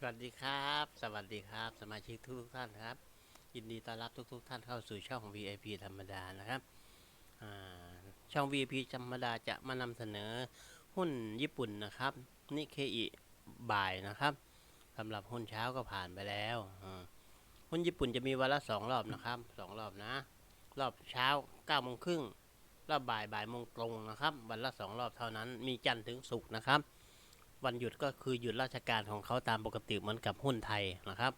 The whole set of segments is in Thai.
สวัสดีครับ สวัสดีครับ สมาชิกทุกทุกท่านครับ ยินดีต้อนรับทุกทุกๆท่านเข้าสู่ช่อง VIP ธรรมดานะครับ ช่อง VIP ธรรมดาจะมานำเสนอหุ้นญี่ปุ่นนะครับ นิเคอิบ่ายนะครับสำหรับหุ้นเช้าก็ผ่านไปแล้วหุ้นญี่ปุ่นจะมีวันละสองรอบนะครับสองรอบนะ รอบเช้า9ก้าโมงครึ่งรอบบ่ายบ่ายโมงตรงนะครับ วันละสองรอบเท่านั้น มีจันทร์ถึงศุกร์นะครับ วันหยุดก็คือหยุดราชการของเขาตามปกติเหมือนกับหุ้นไทยนะครับ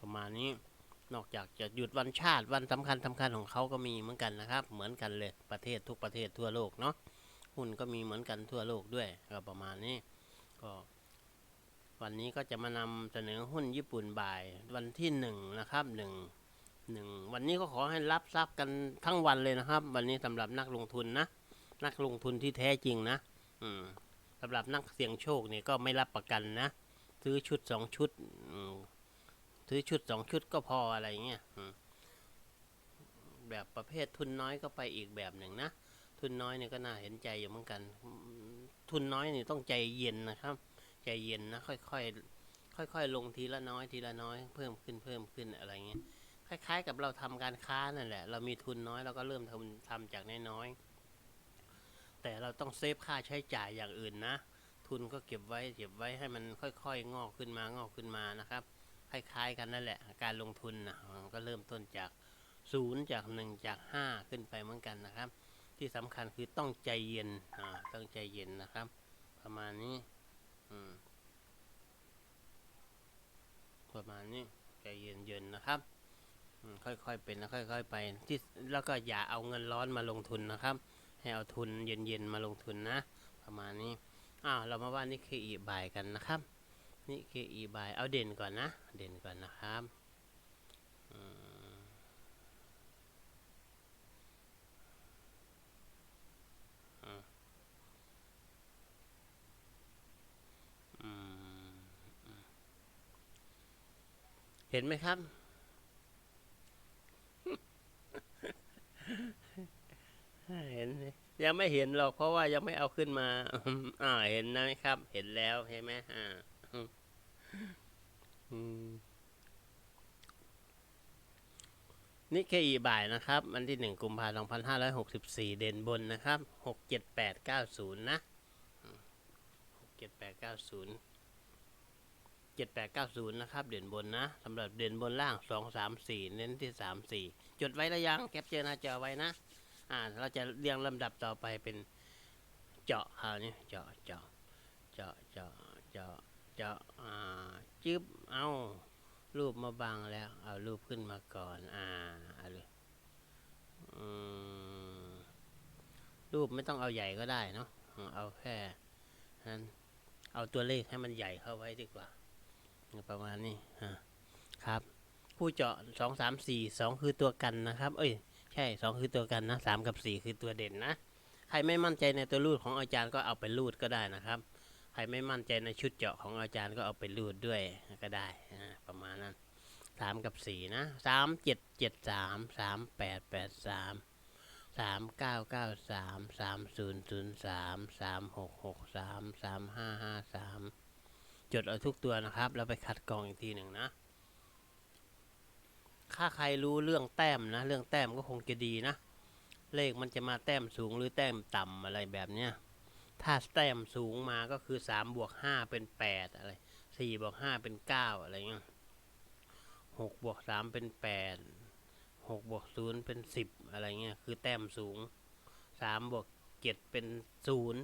ประมาณนี้นอกจากจะหยุดวันชาติวันสำคัญสำคัญของเขาก็มีเหมือนกันนะครับ เหมือนกันเลยประเทศทุกประเทศทั่วโลกเนาะหุ้นก็มีเหมือนกันทั่วโลกด้วยก็ประมาณนี้ก็วันนี้ก็จะมานำเสนอหุ้นญี่ปุ่นบ่ายวันที่หนึ่งนะครับหนึ่งหนึ่งวันนี้ก็ขอให้รับทรัพย์กันทั้งวันเลยนะครับ วันนี้สำหรับนักลงทุนนะ นักลงทุนที่แท้จริงนะ อืมำหรับนักเสี่ยงโชคเนี่ยก็ไม่รับประกันนะ ซื้อชุดสองชุดซื้อชุดสองชุดก็พออะไรเงี้ยแบบประเภททุนน้อยก็ไปอีกแบบหนึ่งนะ ทุนน้อยเนี่ยก็น่าเห็นใจอยู่เหมือนกัน ทุนน้อยเนี่ยต้องใจเย็นนะครับ ใจเย็นนะ ค่อยๆค่อย ๆ ลงทีละน้อยทีละน้อย เพิ่มขึ้นเพิ่มขึ้นอะไรเงี้ยคล้าย ๆ กับเราทำการค้านั่นแหละ เรามีทุนน้อยเราก็เริ่มทำทำจากน้อยๆ แต่เราต้องเซฟค่าใช้จ่ายอย่างอื่นนะ ทุนก็เก็บไว้เก็บไว้ให้มันค่อยๆ งอกขึ้นมางอกขึ้นมานะครับ คล้ายๆกันนั่นแหละ การลงทุนนะมันก็เริ่มต้นจากศูนย์จากหนึ่งจากห้าขึ้นไปเหมือนกันนะครับ ที่สำคัญคือต้องใจเย็นอ่าต้องใจเย็นนะครับ ประมาณนี้อืมประมาณนี้ใจเย็นๆนะครับค่อยๆเป็นค่อย ๆ ไปที่แล้วก็อย่าเอาเงินร้อนมาลงทุนนะครับ ให้เอาทุนเย็นๆมาลงทุนนะ ประมาณนี้อ้าวเรามาว่านี่คืออีบายกันนะครับ นี่คืออีบายเอาเด่นก่อนนะ เด่นก่อนนะครับเห็นไหมครับ เห็นสิ ยังไม่เห็นหรอกเพราะว่ายังไม่เอาขึ้นมา อ่า เห็นนะครับ เห็นแล้วเห็นไหมอ่าอืมนี่แค่อีบ่ายนะครับ วันที่หนึ่งกุมภาพันธ์สองพันห้าร้อยหกสิบสี่เด่นบนนะครับหกเจ็ดแปดเก้าศูนย์นะหกเจ็ดแปดเก้าศูนย์เจ็ดแปดเก้าศูนย์นะครับ เด่นบนนะสำหรับเด่นบนล่างสองสามสี่เน้นที่สามสี่จดไว้แล้วยังแคปเจอร์หน้าจอไว้นะ อ่า เราจะเรียงลำดับต่อไปเป็นเจาะคราวนี้เจาะเจาะเจาะเจาะเจาะเจาะอ่าจึ๊บเอารูปมาบังแล้ว เอารูปขึ้นมาก่อน อ่าเอาเลยอืมรูปไม่ต้องเอาใหญ่ก็ได้เนาะเอาแค่นั้นเอาตัวเลขให้มันใหญ่เข้าไว้ดีกว่า ประมาณนี้ครับผู้เจาะสองสามสี่สองคือตัวกันนะครับ เอ้ย ใช่สองคือตัวกันนะสามกับสี่คือตัวเด่นนะ ใครไม่มั่นใจในตัวรูดของอาจารย์ก็เอาไปรูดก็ได้นะครับ ใครไม่มั่นใจในชุดเจาะของอาจารย์ก็เอาไปรูดด้วยก็ได้ประมาณนั้นสามกับสี่นะสามเจ็ดเจ็ดสามสามแปดแปดสามสามเก้าเก้าสามสามศูนย์ศูนย์สามสามหกหกสามสามห้าห้าสามจดเอาทุกตัวนะครับ แล้วไปคัดกรองอีกทีหนึ่งนะ ถ้าใครรู้เรื่องแต้มนะ เรื่องแต้มก็คงจะดีนะ เลขมันจะมาแต้มสูงหรือแต้มต่ำอะไรแบบเนี้ย ถ้าแต้มสูงมาก็คือสามบวกห้าเป็นแปดอะไรสี่บวกห้าเป็นเก้าอะไรเงี้ยหกบวกสามเป็นแปดหกบวกศูนย์เป็นสิบอะไรเงี้ย คือแต้มสูงสามบวกเจ็ดเป็นศูนย์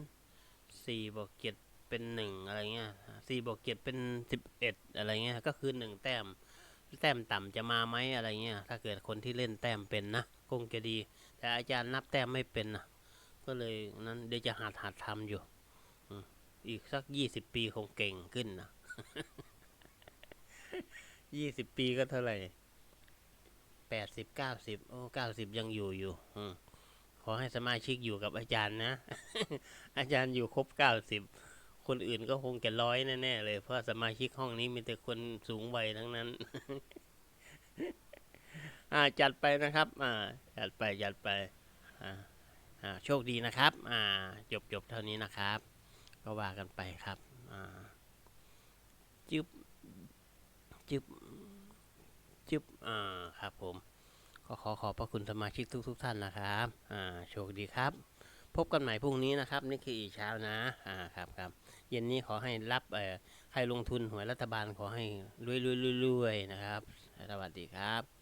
สี่บวกเจ็ดเป็นหนึ่งอะไรเงี้ยสี่บวกเจ็ดเป็นสิบเอ็ดอะไรเงี้ย ก็คือหนึ่งแต้ม แต้มต่ำจะมาไหมอะไรเงี้ย ถ้าเกิดคนที่เล่นแต้มเป็นนะคงจะดี แต่อาจารย์นับแต้มไม่เป็นนะก็เลยนั้นเดี๋ยวจะหัดหัดทำอยู่อีกสักยี่สิบปีคงเก่งขึ้นนะยี่สิบปีก็เท่าไหร่แปดสิบเก้าสิบโอ้เก้าสิบยังอยู่อยู่อขอให้สมาชิกอยู่กับอาจารย์นะ อาจารย์อยู่ครบเก้าสิบ คนอื่นก็คงจะร้อยแน่ๆเลย เพราะสมาชิกห้องนี้มีแต่คนสูงวัยทั้งนั้น อ่าจัดไปนะครับ อ่า จัดไปจัดไป อ่าอ่าโชคดีนะครับ อ่า จบจบเท่านี้นะครับ ก็ว่ากันไปครับ อ่าจึ๊บจึบจึบอ่าครับผมก็ขอขอบพระคุณสมาชิกทุกทุกๆท่านนะครับ อ่า โชคดีครับ พบกันใหม่พรุ่งนี้นะครับ นี่คืออีเช้านะ อ่า ครับครับ เย็นนี้ขอให้รับเอ่อใครลงทุนหวยรัฐบาลขอให้รวยๆๆๆนะครับ สวัสดีครับ